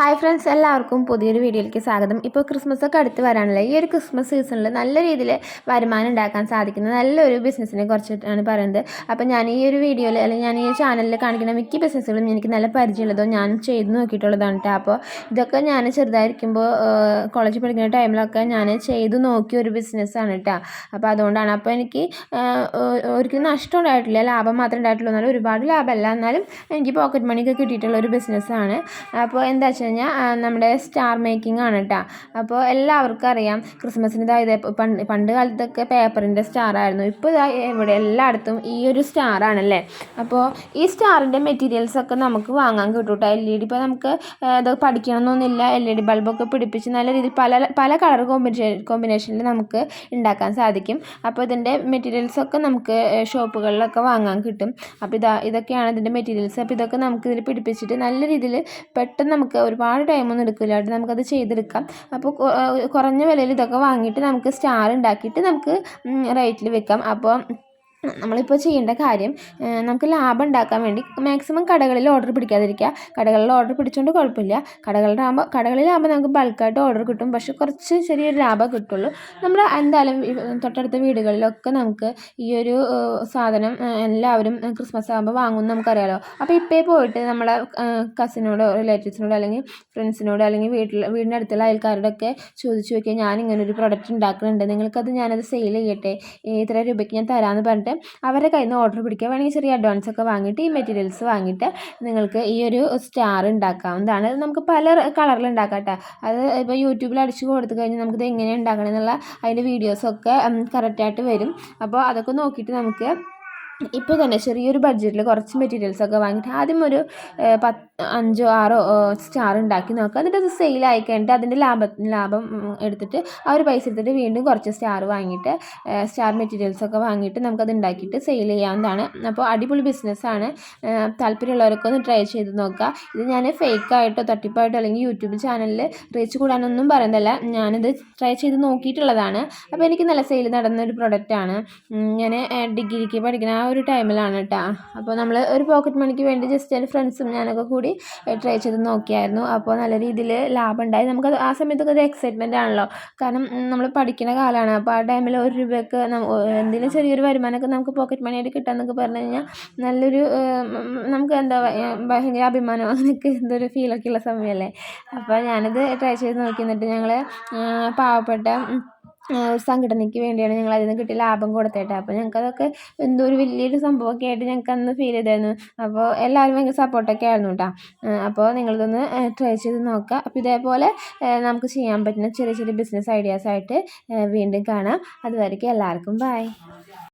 Hi friends എല്ലാവർക്കും പുതിയൊരു വീഡിയോയിലേക്ക് സ്വാഗതം. ഇപ്പോൾ ക്രിസ്മസ് ഒക്കെ അടുത്ത് വരാനുള്ള ഈ ഒരു ക്രിസ്മസ് സീസണിൽ നല്ല രീതിയിൽ വരുമാനം ഉണ്ടാക്കാൻ സാധിക്കുന്ന നല്ലൊരു ബിസിനസ്സിനെ കുറിച്ചിട്ടാണ് പറയുന്നത്. അപ്പോൾ ഞാൻ ഈ ഒരു വീഡിയോയിൽ അല്ലെങ്കിൽ ഞാൻ ഈ ചാനലിൽ കാണിക്കുന്ന മിക്ക ബിസിനസ്സുകളും എനിക്ക് നല്ല പരിചയമുള്ളതോ ഞാൻ ചെയ്ത് നോക്കിയിട്ടുള്ളതാണ് കേട്ടോ. അപ്പോൾ ഇതൊക്കെ ഞാൻ ചെറുതായിരിക്കുമ്പോൾ കോളേജിൽ പഠിക്കുന്ന ടൈമിലൊക്കെ ഞാൻ ചെയ്ത് നോക്കിയ ഒരു ബിസിനസ്സാണ് കേട്ടോ. അപ്പോൾ അതുകൊണ്ടാണ്. അപ്പോൾ എനിക്ക് ഒരിക്കലും നഷ്ടം ഉണ്ടായിട്ടില്ല. ലാഭം മാത്രമേ ഉണ്ടായിട്ടുള്ളൂ. എന്നാലും ഒരുപാട് ലാഭമല്ല. എന്നാലും എനിക്ക് പോക്കറ്റ് മണിയൊക്കെ കിട്ടിയിട്ടുള്ള ഒരു ബിസിനസ്സാണ്. അപ്പോൾ എന്താ കഴിഞ്ഞാൽ നമ്മുടെ സ്റ്റാർ മേക്കിംഗ് ആണ് കേട്ടോ അപ്പോൾ എല്ലാവർക്കും അറിയാം ക്രിസ്മസിന് ഇതായത് പണ്ട് പണ്ട് കാലത്തൊക്കെ പേപ്പറിന്റെ സ്റ്റാർ ആയിരുന്നു. ഇപ്പോൾ ഇതാ ഇവിടെ എല്ലായിടത്തും ഈ ഒരു സ്റ്റാർ ആണല്ലേ? അപ്പോൾ ഈ സ്റ്റാറിന്റെ മെറ്റീരിയൽസ് ഒക്കെ നമുക്ക് വാങ്ങാൻ കിട്ടും കേട്ടോ എൽ ഇ ഡി ഇപ്പോൾ നമുക്ക് ഇത് പഠിക്കണമെന്നൊന്നുമില്ല എൽ ഇ ഡി ബൾബൊക്കെ പിടിപ്പിച്ച് നല്ല രീതിയിൽ പല പല കളർ കോമ്പിനേഷൻ കോമ്പിനേഷനിൽ നമുക്ക് ഉണ്ടാക്കാൻ സാധിക്കും. അപ്പോൾ ഇതിന്റെ മെറ്റീരിയൽസൊക്കെ നമുക്ക് ഷോപ്പുകളിലൊക്കെ വാങ്ങാൻ കിട്ടും. അപ്പോൾ ഇതാ ഇതൊക്കെയാണ് ഇതിന്റെ മെറ്റീരിയൽസ് അപ്പോൾ ഇതൊക്കെ നമുക്ക് ഇതിൽ പിടിപ്പിച്ചിട്ട് നല്ല രീതിയിൽ പെട്ടെന്ന് നമുക്ക് ഒരുപാട് ടൈമൊന്നും എടുക്കില്ല കേട്ടോ നമുക്കത് ചെയ്തെടുക്കാം. അപ്പോൾ കുറഞ്ഞ വിലയിൽ ഇതൊക്കെ വാങ്ങിയിട്ട് നമുക്ക് സ്റ്റാർ ഉണ്ടാക്കിയിട്ട് നമുക്ക് റേറ്റിൽ വെക്കാം. അപ്പോൾ നമ്മളിപ്പോൾ ചെയ്യേണ്ട കാര്യം നമുക്ക് ലാഭം ഉണ്ടാക്കാൻ വേണ്ടി മാക്സിമം കടകളിൽ ഓർഡർ പിടിക്കാതിരിക്കുക. കടകളിൽ ഓർഡർ പിടിച്ചുകൊണ്ട് കുഴപ്പമില്ല കടകളുടെ ആകുമ്പോൾ കടകളിലാകുമ്പോൾ നമുക്ക് ബൾക്കായിട്ട് ഓർഡർ കിട്ടും. പക്ഷേ കുറച്ച് ചെറിയൊരു ലാഭം കിട്ടുള്ളൂ. നമ്മൾ എന്തായാലും തൊട്ടടുത്ത വീടുകളിലൊക്കെ നമുക്ക് ഈ ഒരു സാധനം എല്ലാവരും ക്രിസ്മസ് ആകുമ്പോൾ വാങ്ങുമെന്ന് നമുക്കറിയാലോ. അപ്പോൾ ഇപ്പേ പോയിട്ട് നമ്മളെ കസിനോടോ റിലേറ്റീവ്സിനോടോ അല്ലെങ്കിൽ ഫ്രണ്ട്സിനോടോ അല്ലെങ്കിൽ വീട്ടിൽ വീടിന്റെ അടുത്തുള്ള അയൽക്കാരോടൊക്കെ ചോദിച്ചു നോക്കിയാൽ ഞാൻ ഇങ്ങനെ ഒരു പ്രൊഡക്റ്റ് ഉണ്ടാക്കുന്നുണ്ട്. നിങ്ങൾക്കത് ഞാനത് സെയിൽ ചെയ്യട്ടെ? ഇത്ര രൂപയ്ക്ക് ഞാൻ തരാമെന്ന് പറഞ്ഞിട്ട് അവരുടെ കയ്യിൽ നിന്ന് ഓർഡർ പിടിക്കുക. വേണമെങ്കിൽ ചെറിയ അഡ്വാൻസ് ഒക്കെ വാങ്ങിയിട്ട് ഈ മെറ്റീരിയൽസ് വാങ്ങിയിട്ട് നിങ്ങൾക്ക് ഈ ഒരു സ്റ്റാർ ഉണ്ടാക്കാവുന്നതാണ്. നമുക്ക് പല കളറിൽ ഉണ്ടാക്കാം കേട്ടോ അത് ഇപ്പോൾ യൂട്യൂബിൽ അടിച്ചു കൊടുത്തു കഴിഞ്ഞാൽ നമുക്കിത് എങ്ങനെ ഉണ്ടാക്കണം എന്നുള്ള അതിന്റെ വീഡിയോസൊക്കെ കറക്റ്റായിട്ട് വരും. അപ്പോൾ അതൊക്കെ നോക്കിയിട്ട് നമുക്ക് ഇപ്പോൾ തന്നെ ചെറിയൊരു ബഡ്ജറ്റിൽ കുറച്ച് മെറ്റീരിയൽസ് ഒക്കെ വാങ്ങിയിട്ട് ആദ്യം ഒരു പത്ത് അഞ്ചോ ആറോ സ്റ്റാർ ഉണ്ടാക്കി നോക്കുക എന്നിട്ട് അത് സെയിൽ ആയി കഴിഞ്ഞിട്ട് അതിന്റെ ലാഭം ലാഭം എടുത്തിട്ട് ആ ഒരു പൈസ എടുത്തിട്ട് വീണ്ടും കുറച്ച് സ്റ്റാർ വാങ്ങിയിട്ട് സ്റ്റാർ മെറ്റീരിയൽസ് ഒക്കെ വാങ്ങിയിട്ട് നമുക്കത് ഉണ്ടാക്കിയിട്ട് സെയിൽ ചെയ്യാവുന്നതാണ്. അപ്പോൾ അടിപൊളി ബിസിനസ്സാണ് താല്പര്യമുള്ളവരൊക്കെ ഒന്ന് ട്രൈ ചെയ്ത് നോക്കുക. ഇത് ഞാൻ ഫേക്കായിട്ടോ തട്ടിപ്പായിട്ടോ അല്ലെങ്കിൽ യൂട്യൂബ് ചാനലിൽ റീച്ച് കൂടാനൊന്നും പറയുന്നില്ല ഞാനിത് ട്രൈ ചെയ്ത് നോക്കിയിട്ടുള്ളതാണ്. അപ്പോൾ എനിക്ക് നല്ല സെയിൽ നടന്ന ഒരു പ്രൊഡക്റ്റാണ് ഞാൻ ഡിഗ്രിക്ക് പഠിക്കുന്ന ആ ഒരു ടൈമിലാണ് കേട്ടോ അപ്പോൾ നമ്മൾ ഒരു പോക്കറ്റ് മണിക്ക് വേണ്ടി ജസ്റ്റ് എന്റെ ഫ്രണ്ട്സും ഞാനൊക്കെ കൂടി ട്രൈ ചെയ്ത് നോക്കിയായിരുന്നു. അപ്പോൾ നല്ല രീതിയിൽ ലാഭം ഉണ്ടായി നമുക്ക് ആ സമയത്തൊക്കെ ഒരു എക്സൈറ്റ്മെന്റ് ആണല്ലോ. കാരണം നമ്മൾ പഠിക്കുന്ന കാലമാണ് അപ്പോൾ ആ ടൈമിൽ ഒരു രൂപയ്ക്ക് എന്തെങ്കിലും ചെറിയൊരു വരുമാനമൊക്കെ നമുക്ക് പോക്കറ്റ് മണിയായിട്ട് കിട്ടാമെന്നൊക്കെ പറഞ്ഞു കഴിഞ്ഞാൽ നല്ലൊരു നമുക്ക് എന്താ ഭയങ്കര അഭിമാനം അങ്ങനെയൊക്കെ എന്തൊരു ഫീലൊക്കെ ഉള്ള സമയമല്ലേ അപ്പോൾ ഞാനത് ട്രൈ ചെയ്ത് നോക്കി. എന്നിട്ട് ഞങ്ങൾ പാവപ്പെട്ട സംഘടനയ്ക്ക് വേണ്ടിയാണ് ഞങ്ങൾ അതിൽ നിന്ന് കിട്ടിയ ലാഭം കൊടുത്തേട്ടെ. അപ്പോൾ ഞങ്ങൾക്കതൊക്കെ എന്തോ ഒരു വലിയൊരു സംഭവമൊക്കെ ആയിട്ട് ഞങ്ങൾക്ക് അന്ന് ഫീൽ ചെയ്തായിരുന്നു. അപ്പോൾ എല്ലാവരും ഭയങ്കര സപ്പോർട്ടൊക്കെ ആയിരുന്നു കേട്ടോ അപ്പോൾ നിങ്ങളിതൊന്ന് ട്രൈ ചെയ്ത് നോക്കുക. അപ്പോൾ ഇതേപോലെ നമുക്ക് ചെയ്യാൻ പറ്റുന്ന ചെറിയ ചെറിയ ബിസിനസ് ഐഡിയാസ് ആയിട്ട് വീണ്ടും കാണാം. അതുവരേക്കും എല്ലാവർക്കും ബൈ